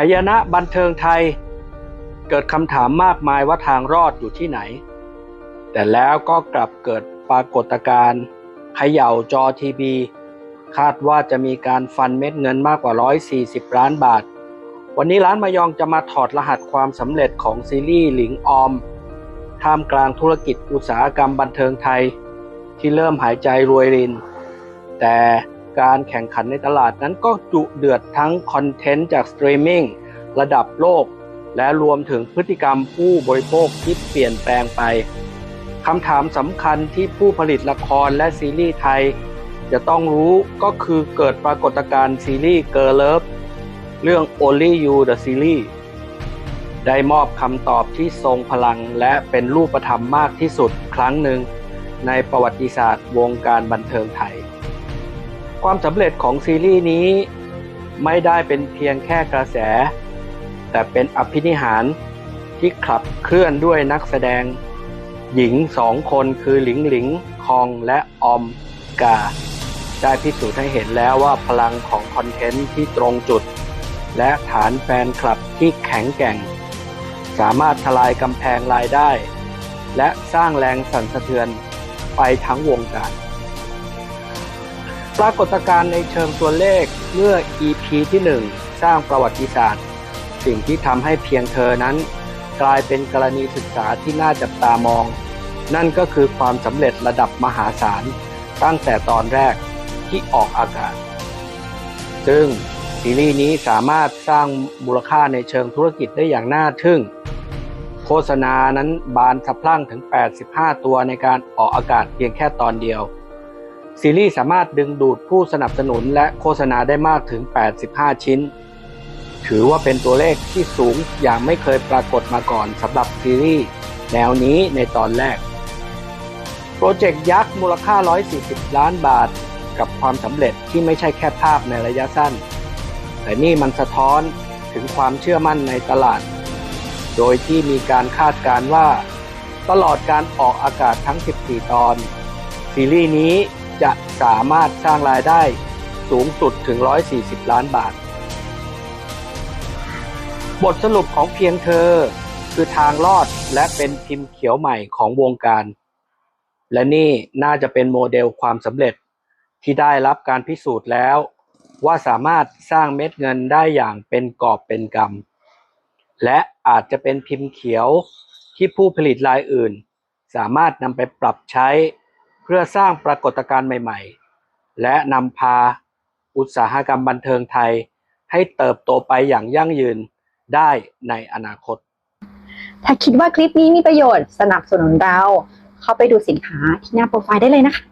ายนะบันเทิงไทย เกิดคำถามมากมายว่าทางรอดอยู่ที่ไหน แต่แล้วก็กลับเกิดปรากฏการณ์เขย่าจอทีวีคาดว่าจะมีการฟันเม็ดเงินมากกว่า 140 ล้านบาท วันนี้ร้านมายองจะมาถอดรหัสความสำเร็จของซีรีส์หลิงออม ท่ามกลางธุรกิจอุตสาหกรรมบันเทิงไทย ที่เริ่มหายใจรวยริน แต่ การแข่งขันในตลาดนั้นก็จุเดือดทั้งคอนเทนต์จากสตรีมมิ่งระดับโลก และรวมถึงพฤติกรรมผู้บริโภคที่เปลี่ยนแปลงไปคำถามสำคัญที่ผู้ผลิตละครและซีรีส์ไทย จะต้องรู้ก็คือเกิดปรากฏการณ์ซีรีส์เกิร์ลเลิฟเรื่อง Only You the Series ได้มอบคำตอบที่ทรงพลังและเป็นรูปธรรมมากที่สุดครั้งหนึ่งในประวัติศาสตร์วงการบันเทิงไทย ความสำเร็จของซีรีส์นี้ ไม่ได้เป็นเพียงแค่กระแส แต่เป็นอภินิหารที่ขับเคลื่อนด้วยนักแสดง หญิงสองคนคือหลิงหลิงคองและออมกา ได้พิสูจน์ให้เห็นแล้วว่าพลังของคอนเทนต์ที่ตรงจุด และฐานแฟนคลับที่แข็งแกร่ง สามารถทลายกำแพงรายได้ และสร้างแรงสั่นสะเทือนไปทั้งวงการ ปรากฏการณ์ในเชิงตัวเลขเมื่อ EP ที่ 1 สร้างประวัติศาสตร์ สิ่งที่ทำให้เพียงเธอนั้น กลายเป็นกรณีศึกษาที่น่าจับตามอง นั่นก็คือความสำเร็จระดับมหาศาล ตั้งแต่ตอนแรกที่ออกอากาศ ซึ่งซีรีส์นี้สามารถสร้างมูลค่าในเชิงธุรกิจได้อย่างน่าทึ่ง โฆษณานั้นบานสะพรั่งถึง 85 ตัวในการออกอากาศเพียงแค่ตอนเดียว ซีรีส์สามารถดึงดูดผู้สนับสนุนและโฆษณาได้มากถึง 85 ชิ้น ถือว่าเป็นตัวเลขที่สูงอย่างไม่เคยปรากฏมาก่อนสำหรับซีรีส์แนวนี้ในตอนแรก โปรเจกต์ยักษ์มูลค่า 140 ล้านบาท กับความสำเร็จที่ไม่ใช่แค่ภาพในระยะสั้น แต่นี่มันสะท้อนถึงความเชื่อมั่นในตลาด โดยที่มีการคาดการณ์ว่า ตลอดการออกอากาศทั้ง 14 ตอน ซีรีส์นี้ จะสามารถสร้างรายได้สูงสุดถึง 140 ล้านบาท บทสรุปของเพียงเธอคือทางรอดและเป็นพิมพ์เขียวใหม่ของวงการ และนี่น่าจะเป็นโมเดลความสำเร็จที่ได้รับการพิสูจน์แล้ว ว่าสามารถสร้างเม็ดเงินได้อย่างเป็นกอบเป็นกำและอาจจะเป็นพิมพ์เขียวที่ผู้ผลิตรายอื่น สามารถนำไปปรับใช้ พื่อสร้างปรากฏการณ์ใหม่ ๆ และนำพาอุตสาหกรรมบันเทิงไทย ให้เติบโตไปอย่างยั่งยืนได้ในอนาคต ถ้าคิดว่าคลิปนี้มีประโยชน์สนับสนุนเรา เข้าไปดูสินค้าที่หน้าโปรไฟล์ได้เลยนะคะ